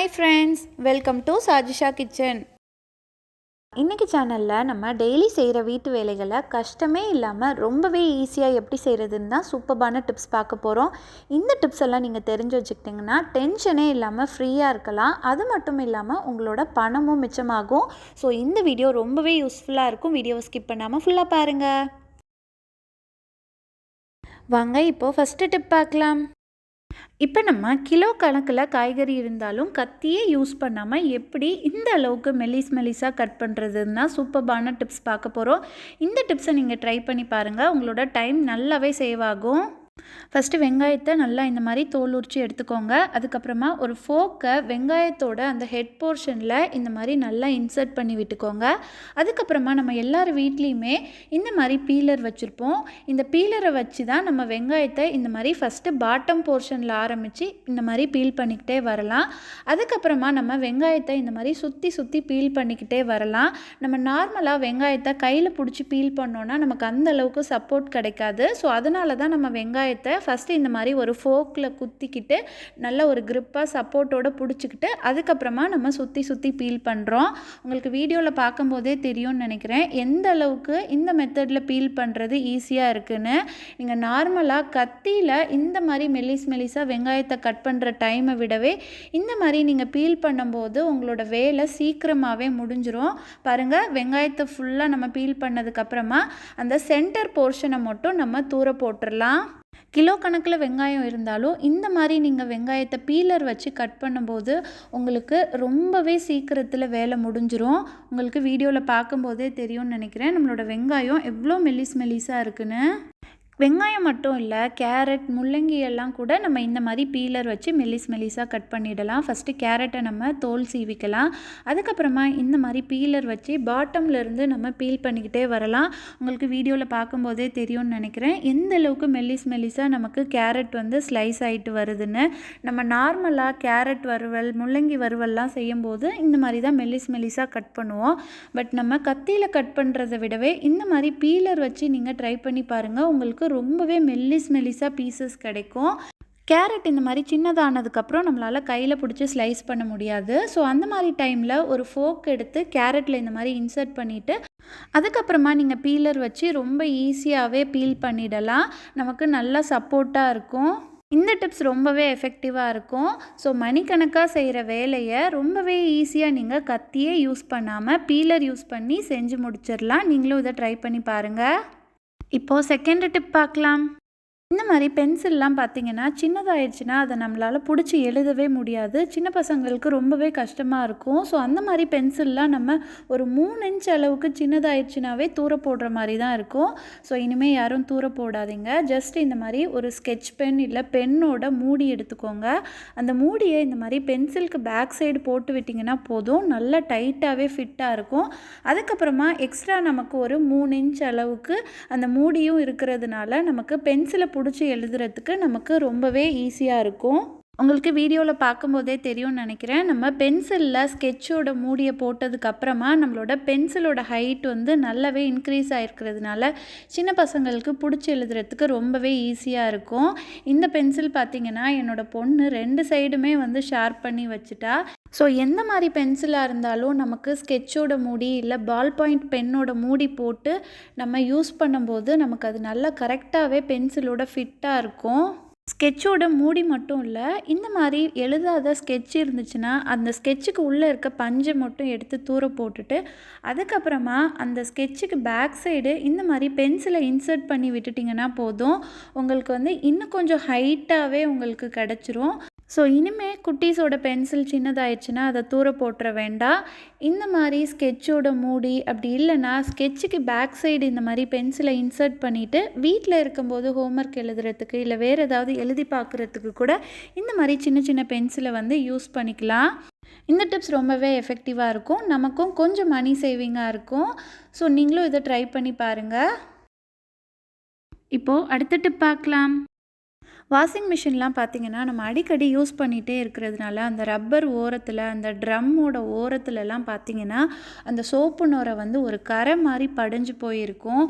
Hi friends welcome to Sajisha kitchen இன்றைக்கி சேனலில் நம்ம டெய்லி செய்கிற வீட்டு வேலைகளை கஷ்டமே இல்லாமல் ரொம்பவே ஈஸியாக எப்படி செய்கிறதுன்னு தான் சூப்பர்பான டிப்ஸ் பார்க்க போகிறோம் இந்த டிப்ஸ் எல்லாம் நீங்கள் தெரிஞ்சு வச்சுக்கிட்டிங்கன்னா டென்ஷனே இல்லாமல் ஃப்ரீயாக இருக்கலாம். அது மட்டும் இல்லாமல் உங்களோட பணமும் மிச்சமாகும். ஸோ இந்த வீடியோ ரொம்பவே யூஸ்ஃபுல்லாக இருக்கும். வீடியோவை ஸ்கிப் பண்ணாமல் ஃபுல்லாக பாருங்கள் வாங்க இப்போது ஃபஸ்ட்டு டிப் பார்க்கலாம். இப்போ நம்ம கிலோ கணக்கில் காய்கறி இருந்தாலும் கத்தியே யூஸ் பண்ணாமல் எப்படி இந்த அளவுக்கு மெலிஸ் மெலிஸாக கட் பண்ணுறதுன்னா சூப்பர்பான டிப்ஸ் பார்க்க போகிறோம் இந்த டிப்ஸை நீங்கள் ட்ரை பண்ணி பாருங்கள் உங்களோட டைம் நல்லாவே சேவ் ஆகும். ஃபஸ்ட்டு வெங்காயத்தை நல்லா இந்த மாதிரி தோல் உரிச்சு எடுத்துக்கோங்க. அதுக்கப்புறமா ஒரு ஃபோக்கை வெங்காயத்தோட அந்த ஹெட் போர்ஷனில் இந்த மாதிரி நல்லா இன்சர்ட் பண்ணி விட்டுக்கோங்க. அதுக்கப்புறமா நம்ம எல்லார் வீட்லேயுமே இந்த மாதிரி பீலர் வச்சுருப்போம். இந்த பீலரை வச்சு தான் நம்ம வெங்காயத்தை இந்த மாதிரி ஃபஸ்ட்டு பாட்டம் போர்ஷனில் ஆரம்பித்து இந்த மாதிரி பீல் பண்ணிக்கிட்டே வரலாம். அதுக்கப்புறமா நம்ம வெங்காயத்தை இந்த மாதிரி சுற்றி சுற்றி பீல் பண்ணிக்கிட்டே வரலாம். நம்ம நார்மலாக வெங்காயத்தை கையில் பிடிச்சி பீல் பண்ணோன்னா நமக்கு அந்த அளவுக்கு சப்போர்ட் கிடைக்காது. ஸோ அதனால தான் நம்ம வெங்காயத்தை ஃபஸ்ட்டு இந்த மாதிரி ஒரு ஃபோக்கில் குத்திக்கிட்டு நல்ல ஒரு க்ரிப்பாக சப்போர்ட்டோடு பிடிச்சிக்கிட்டு அதுக்கப்புறமா நம்ம சுற்றி சுற்றி பீல் பண்ணுறோம் உங்களுக்கு வீடியோவில் பார்க்கும்போதே தெரியும்னு நினைக்கிறேன். எந்த அளவுக்கு இந்த மெத்தடில் பீல் பண்ணுறது ஈஸியாக இருக்குன்னு நீங்கள் நார்மலாக கத்தியில் இந்த மாதிரி மெலிஸ் மெல்லிஸாக வெங்காயத்தை கட் பண்ணுற டைமை விடவே இந்த மாதிரி நீங்கள் பீல் பண்ணும்போது உங்களோட வேலை சீக்கிரமாகவே முடிஞ்சிரும். பாருங்கள் வெங்காயத்தை ஃபுல்லாக நம்ம பீல் பண்ணதுக்கப்புறமா அந்த சென்டர் போர்ஷனை மட்டும் நம்ம தூர போட்டுடலாம் கிலோ கணக்கில் வெங்காயம் இருந்தாலும் இந்த மாதிரி நீங்கள் வெங்காயத்தை பீலர் வச்சு கட் பண்ணும்போது உங்களுக்கு ரொம்பவே சீக்கிரத்தில் வேலை முடிஞ்சிரும். உங்களுக்கு வீடியோவில் பார்க்கும்போதே தெரியும்னு நினைக்கிறேன். நம்மளோட வெங்காயம் எவ்வளோ மெல்லிஸ் மெலிஸாக இருக்குன்னு? வெங்காயம் மட்டும் இல்லை கேரட் முள்ளங்கி எல்லாம் கூட நம்ம இந்த மாதிரி பீலர் வச்சு மெல்லிஸ் மெல்லிஸாக கட் பண்ணிடலாம். ஃபஸ்ட்டு கேரட்டை நம்ம தோல் சீவிக்கலாம். அதுக்கப்புறமா இந்த மாதிரி பீலர் வச்சு பாட்டம்லேருந்து நம்ம பீல் பண்ணிக்கிட்டே வரலாம். உங்களுக்கு வீடியோவில் பார்க்கும்போதே தெரியும்னு நினைக்கிறேன். எந்த அளவுக்கு மெல்லிஸ் மெல்லிஸாக நமக்கு கேரட் வந்து ஸ்லைஸ் ஆகிட்டு வருதுன்னு நம்ம நார்மலாக கேரட் வறுவல் முள்ளங்கி வறுவல்லாம் செய்யும்போது இந்த மாதிரி தான் மெல்லிஸ் மெல்லிஸாக கட் பண்ணுவோம். பட் நம்ம கத்தியில் கட் பண்ணுறதை விடவே இந்த மாதிரி பீலர் வச்சு நீங்கள் ட்ரை பண்ணி பாருங்கள் உங்களுக்கு ரொம்பவே மெல்லிஸ் மெல்லிஸாக பீசஸ் கிடைக்கும். கேரட் இந்த மாதிரி சின்னதானதுக்கப்புறம் நம்மளால் கையில் பிடிச்சி ஸ்லைஸ் பண்ண முடியாது. ஸோ அந்த மாதிரி டைமில் ஒரு ஃபோக் எடுத்து கேரட்டில் இந்த மாதிரி இன்சர்ட் பண்ணிவிட்டு அதுக்கப்புறமா நீங்கள் பீலர் வச்சு ரொம்ப ஈஸியாகவே பீல் பண்ணிடலாம். நமக்கு நல்லா சப்போர்ட்டாக இருக்கும். இந்த டிப்ஸ் ரொம்பவே எஃபெக்டிவாக இருக்கும். ஸோ மணிக்கணக்காக செய்கிற வேலையை ரொம்பவே ஈஸியாக நீங்கள் கத்தியே யூஸ் பண்ணாமல் பீலர் யூஸ் பண்ணி செஞ்சு முடிச்சிடலாம். நீங்களும் இதை ட்ரை பண்ணி பாருங்கள் இப்போது செகண்ட் டிப் பார்க்கலாம். இந்த மாதிரி பென்சில்லாம் பார்த்தீங்கன்னா சின்னதாயிடுச்சுன்னா அதை நம்மளால் பிடிச்சி எழுதவே முடியாது. சின்ன பசங்களுக்கு ரொம்பவே கஷ்டமாக இருக்கும். ஸோ அந்த மாதிரி பென்சில்லாம் நம்ம ஒரு மூணு இன்ச் அளவுக்கு சின்னதாயிடுச்சுனாவே தூர போடுற மாதிரி தான் இருக்கும். ஸோ இனிமேல் யாரும் தூர போடாதீங்க. ஜஸ்ட் இந்த மாதிரி ஒரு ஸ்கெட்ச் பென் இல்லை பென்னோட மூடி எடுத்துக்கோங்க. அந்த மூடியை இந்த மாதிரி பென்சிலுக்கு பேக் சைடு போட்டு விட்டிங்கன்னா போதும். நல்லா டைட்டாகவே ஃபிட்டாக இருக்கும். அதுக்கப்புறமா எக்ஸ்ட்ரா நமக்கு ஒரு மூணு இன்ச் அளவுக்கு அந்த மூடியும் இருக்கிறதுனால நமக்கு பென்சிலை பிடிச்சி எழுதுறதுக்கு நமக்கு ரொம்பவே ஈஸியாக இருக்கும். உங்களுக்கு வீடியோவில் பார்க்கும்போதே தெரியும்னு நினைக்கிறேன். நம்ம பென்சிலில் ஸ்கெட்சோட மூடியை போட்டதுக்கப்புறமா நம்மளோட பென்சிலோட ஹைட் வந்து நல்லாவே இன்க்ரீஸ் ஆகிருக்கிறதுனால சின்ன பசங்களுக்கு பிடிச்சி எழுதுறதுக்கு ரொம்பவே ஈஸியாக இருக்கும். இந்த பென்சில் பார்த்திங்கன்னா என்னோடய பொண்ணு ரெண்டு சைடுமே வந்து ஷார்ப் பண்ணி வச்சுட்டா. ஸோ எந்த மாதிரி பென்சிலாக இருந்தாலும் நமக்கு ஸ்கெட்சோட மூடி இல்லை பால் பாயிண்ட் பென்னோட மூடி போட்டு நம்ம யூஸ் பண்ணும்போது நமக்கு அது நல்லா கரெக்டாகவே பென்சிலோட ஃபிட்டாக இருக்கும். ஸ்கெட்சோட மூடி மட்டும் இல்லை இந்த மாதிரி எழுதாத ஸ்கெட்ச் இருந்துச்சுன்னா அந்த ஸ்கெட்சுக்கு உள்ளே இருக்க பஞ்சை மட்டும் எடுத்து தூர போட்டுட்டு அதுக்கப்புறமா அந்த ஸ்கெட்சுக்கு பேக் சைடு இந்த மாதிரி பென்சிலை இன்சர்ட் பண்ணி விட்டுட்டிங்கன்னா போதும் உங்களுக்கு வந்து இன்னும் கொஞ்சம் ஹைட்டாகவே உங்களுக்கு கிடச்சிரும். ஸோ இனிமேல் குட்டீஸோட பென்சில் சின்னதாயிடுச்சுன்னா அதை தூர போட்டுற வேண்டாம். இந்த மாதிரி ஸ்கெட்சோட மூடி அப்படி இல்லைன்னா ஸ்கெட்சுக்கு பேக் சைடு இந்த மாதிரி பென்சிலை இன்சர்ட் பண்ணிவிட்டு வீட்டில் இருக்கும்போது ஹோம்ஒர்க் எழுதுறதுக்கு இல்லை வேறு ஏதாவது எழுதி பார்க்குறதுக்கு கூட இந்த மாதிரி சின்ன சின்ன பென்சிலை வந்து யூஸ் பண்ணிக்கலாம். இந்த டிப்ஸ் ரொம்பவே எஃபெக்டிவாக இருக்கும். நமக்கும் கொஞ்சம் மணி சேவிங்காக இருக்கும். ஸோ நீங்களும் இதை ட்ரை பண்ணி பாருங்கள் இப்போது அடுத்த டிப் பார்க்கலாம். வாஷிங் மிஷின்லாம் பார்த்திங்கன்னா நம்ம அடிக்கடி யூஸ் பண்ணிகிட்டே இருக்கிறதுனால அந்த ரப்பர் ஓரத்தில் அந்த ட்ரம்மோட ஓரத்துலலாம் பார்த்தீங்கன்னா அந்த சோப்பு நுரை வந்து ஒரு கரை மாதிரி படிஞ்சு போயிருக்கும்.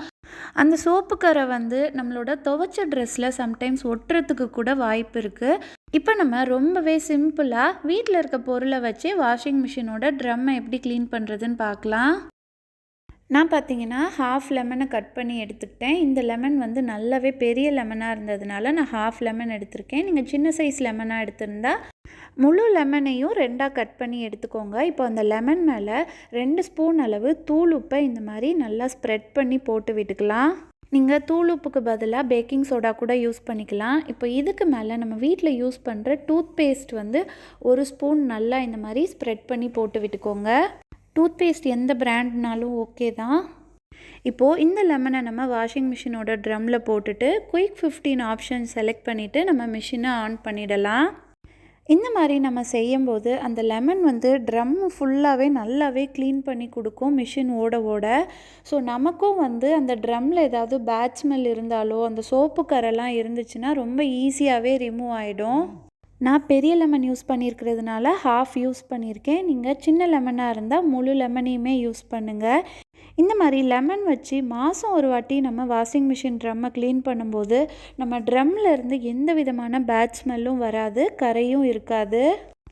அந்த சோப்பு கரை வந்து நம்மளோட துவைச்ச ட்ரெஸ்ஸில் சம்டைம்ஸ் ஒட்டுறதுக்கு கூட வாய்ப்பு இருக்குது இப்போ நம்ம ரொம்பவே சிம்பிளாக வீட்டில் இருக்க பொருளை வச்சு வாஷிங் மிஷினோட ட்ரம்மை எப்படி க்ளீன் பண்ணுறதுன்னு பார்க்கலாம். நான் பார்த்தீங்கன்னா ஹாஃப் லெமனை கட் பண்ணி எடுத்துக்கிட்டேன். இந்த லெமன் வந்து நல்லாவே பெரிய லெமனாக இருந்ததுனால நான் ஹாஃப் லெமன் எடுத்திருக்கேன். நீங்கள் சின்ன சைஸ் லெமனாக எடுத்திருந்தா முழு லெமனையும் ரெண்டாக கட் பண்ணி எடுத்துக்கோங்க. இப்போ அந்த லெமன் மேலே ரெண்டு ஸ்பூன் அளவு தூள் உப்பை இந்த மாதிரி நல்லா ஸ்ப்ரெட் பண்ணி போட்டு விட்டுக்கலாம். நீங்கள் தூள் உப்புக்கு பதிலாக பேக்கிங் சோடா கூட யூஸ் பண்ணிக்கலாம். இப்போ இதுக்கு மேலே நம்ம வீட்டில் யூஸ் பண்ணுற டூத் பேஸ்ட் வந்து ஒரு ஸ்பூன் நல்லா இந்த மாதிரி ஸ்ப்ரெட் பண்ணி போட்டு விட்டுக்கோங்க. டூத் பேஸ்ட் எந்த பிராண்ட்னாலும் ஓகே தான். இப்போது இந்த லெமனை நம்ம வாஷிங் மிஷினோட ட்ரம்மில் போட்டுட்டு குயிக் ஃபிஃப்டீன் ஆப்ஷன் செலக்ட் பண்ணிவிட்டு நம்ம மிஷினை ஆன் பண்ணிடலாம். இந்த மாதிரி நம்ம செய்யும்போது அந்த லெமன் வந்து ட்ரம் ஃபுல்லாகவே நல்லாவே க்ளீன் பண்ணி கொடுக்கும் மிஷின் ஓட ஓட. ஸோ நமக்கும் வந்து அந்த ட்ரம்மில் ஏதாவது பேட் ஸ்மெல் இருந்தாலோ அந்த சோப்பு கரெல்லாம் இருந்துச்சுன்னா ரொம்ப ஈஸியாகவே ரிமூவ் ஆகிடும் நான் பெரிய லெமன் யூஸ் பண்ணியிருக்கிறதுனால ஹாஃப் யூஸ் பண்ணியிருக்கேன். நீங்கள் சின்ன லெமனாக இருந்தால் முழு லெமனையுமே யூஸ் பண்ணுங்கள் இந்த மாதிரி லெமன் வச்சு மாதம் ஒரு வாட்டி நம்ம வாஷிங் மிஷின் ட்ரம்மை க்ளீன் பண்ணும்போது நம்ம ட்ரம்மில் இருந்து எந்த விதமான பேட் ஸ்மெல்லும் வராது கரையும் இருக்காது.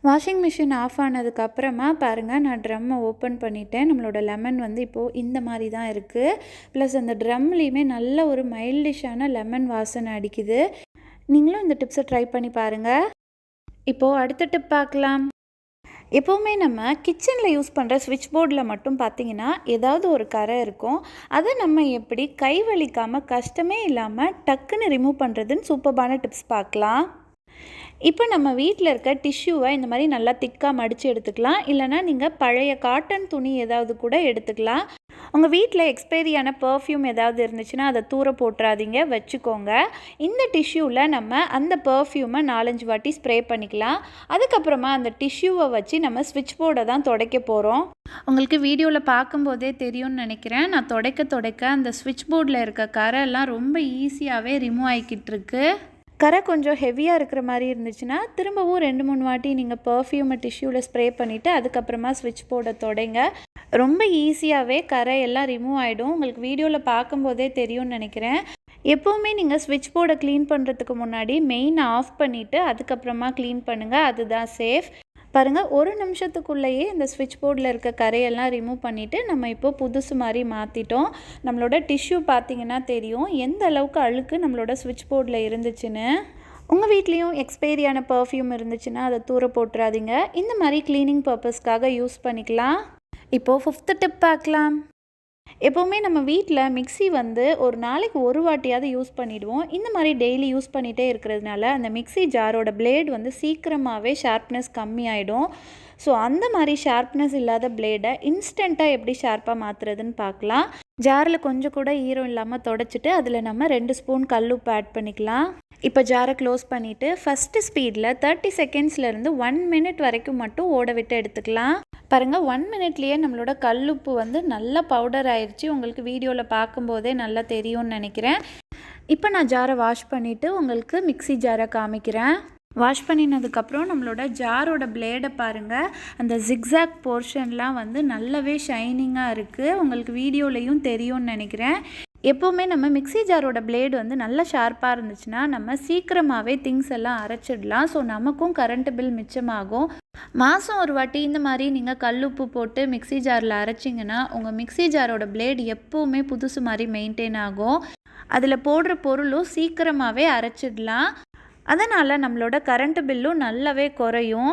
வாஷிங் மிஷின் ஆஃப் ஆனதுக்கு அப்புறமா பாருங்கள் நான் ட்ரம்மை ஓப்பன் பண்ணிட்டேன். நம்மளோட லெமன் வந்து இப்போது இந்த மாதிரி தான் இருக்குது ப்ளஸ் அந்த ட்ரம்லேயுமே நல்ல ஒரு மைல்டிஷான லெமன் வாசனை அடிக்குது. நீங்களும் இந்த டிப்ஸை ட்ரை பண்ணி பாருங்கள் இப்போது அடுத்த டிப் பார்க்கலாம். எப்போவுமே நம்ம கிச்சனில் யூஸ் பண்ணுற ஸ்விட்ச் போர்டில் மட்டும் பார்த்தீங்கன்னா ஏதாவது ஒரு கரை இருக்கும். அதை நம்ம எப்படி கை வலிக்காமல் கஷ்டமே இல்லாமல் டக்குன்னு ரிமூவ் பண்ணுறதுன்னு சூப்பர்பான டிப்ஸ் பார்க்கலாம். இப்போ நம்ம வீட்டில் இருக்க டிஷ்யூவை இந்த மாதிரி நல்லா திக்காக மடித்து எடுத்துக்கலாம். இல்லைனா நீங்கள் பழைய காட்டன் துணி ஏதாவது கூட எடுத்துக்கலாம். உங்கள் வீட்டில் எக்ஸ்பைரியான பர்ஃப்யூம் ஏதாவது இருந்துச்சுன்னா அதை தூர போட்டுறாதீங்க வச்சுக்கோங்க. இந்த டிஷ்யூவில் நம்ம அந்த பர்ஃப்யூமை நாலஞ்சு வாட்டி ஸ்ப்ரே பண்ணிக்கலாம். அதுக்கப்புறமா அந்த டிஷ்யூவை வச்சு நம்ம ஸ்விட்ச் போர்டை தான் துடைக்க போகிறோம் உங்களுக்கு வீடியோவில் பார்க்கும்போதே தெரியும்னு நினைக்கிறேன். நான் துடைக்க துடைக்க அந்த ஸ்விட்ச் போர்டில் இருக்க கரெல்லாம் ரொம்ப ஈஸியாகவே ரிமூவ் ஆகிக்கிட்டு இருக்கு. கரை கொஞ்சம் ஹெவியாக இருக்கிற மாதிரி இருந்துச்சுன்னா திரும்பவும் ரெண்டு மூணு வாட்டி நீங்கள் பர்ஃப்யூமை டிஷ்யூவில் ஸ்ப்ரே பண்ணிவிட்டு அதுக்கப்புறமா ஸ்விட்ச் போர்டை தொடங்க. ரொம்ப ஈஸியாகவே கரை எல்லாம் ரிமூவ் ஆகிடும் உங்களுக்கு வீடியோவில் பார்க்கும்போதே தெரியும்னு நினைக்கிறேன். எப்போவுமே நீங்கள் ஸ்விட்ச் போர்டை க்ளீன் பண்ணுறதுக்கு முன்னாடி மெயின் ஆஃப் பண்ணிவிட்டு அதுக்கப்புறமா க்ளீன் பண்ணுங்கள் அதுதான் சேஃப் பாருங்கள் ஒரு நிமிஷத்துக்குள்ளேயே இந்த ஸ்விட்ச் போர்டில் இருக்க கரையெல்லாம் ரிமூவ் பண்ணிவிட்டு நம்ம இப்போ புதுசு மாதிரி மாற்றிட்டோம் நம்மளோட டிஷ்யூ பார்த்தீங்கன்னா தெரியும். எந்த அளவுக்கு அழுக்கு நம்மளோட ஸ்விட்ச் போர்டில் இருந்துச்சுன்னு. உங்கள் வீட்லேயும் எக்ஸ்பைரியான பர்ஃப்யூம் இருந்துச்சுன்னா அதை தூர போட்டுறாதீங்க. இந்த மாதிரி க்ளீனிங் பர்பஸ்க்காக யூஸ் பண்ணிக்கலாம். இப்போது ஃபிஃப்த்து டிப் பார்க்கலாம். எப்போவுமே நம்ம வீட்டில் மிக்சி வந்து ஒரு நாளைக்கு ஒரு வாட்டியாவது யூஸ் பண்ணிவிடுவோம் இந்த மாதிரி டெய்லி யூஸ் பண்ணிகிட்டே இருக்கிறதுனால அந்த மிக்சி ஜாரோட பிளேட் வந்து சீக்கிரமாகவே ஷார்ப்னஸ் கம்மியாயிடும். ஸோ அந்த மாதிரி ஷார்ப்னஸ் இல்லாத பிளேடை இன்ஸ்டண்ட்டாக எப்படி ஷார்ப்பாக மாற்றுறதுன்னு பார்க்கலாம். ஜாரில் கொஞ்சம் கூட ஈரம் இல்லாமல் தொடச்சிட்டு அதில் நம்ம ரெண்டு ஸ்பூன் கல்லுப்பு ஆட் பண்ணிக்கலாம். இப்போ ஜாரை க்ளோஸ் பண்ணிவிட்டு ஃபஸ்ட்டு ஸ்பீடில் தேர்ட்டி செகண்ட்ஸ்லேருந்து ஒன் மினிட் வரைக்கும் மட்டும் ஓட விட்டு எடுத்துக்கலாம். பாருங்கள் ஒன் மினிட்லேயே நம்மளோட கல்லுப்பு வந்து நல்லா பவுடர் ஆயிடுச்சு உங்களுக்கு வீடியோவில் பார்க்கும்போதே நல்லா தெரியும்னு நினைக்கிறேன். இப்போ நான் ஜாரை வாஷ் பண்ணிவிட்டு உங்களுக்கு மிக்சி ஜாரை காமிக்கிறேன். வாஷ் பண்ணினதுக்கப்புறம் நம்மளோட ஜாரோட பிளேடை பாருங்கள் அந்த ஜிக்ஸாக் போர்ஷன்லாம் வந்து நல்லாவே ஷைனிங்காக இருக்குது உங்களுக்கு வீடியோலையும் தெரியும்னு நினைக்கிறேன். எப்போவுமே நம்ம மிக்சி ஜாரோட பிளேடு வந்து நல்லா ஷார்ப்பாக இருந்துச்சுன்னா நம்ம சீக்கிரமாகவே திங்ஸ் எல்லாம் அரைச்சிடலாம். ஸோ நமக்கும் கரண்ட் பில் மிச்சமாகும். மாதம் ஒரு வாட்டி இந்த மாதிரி நீங்கள் கல் உப்பு போட்டு மிக்சி ஜாரில் அரைச்சிங்கன்னா உங்கள் மிக்சி ஜாரோட பிளேடு எப்போவுமே புதுசு மாதிரி மெயின்டைன் ஆகும். அதில் போடுற பொருளும் சீக்கிரமாகவே அரைச்சிடலாம். அதனால் நம்மளோட கரண்ட் பில்லும் நல்லாவே குறையும்.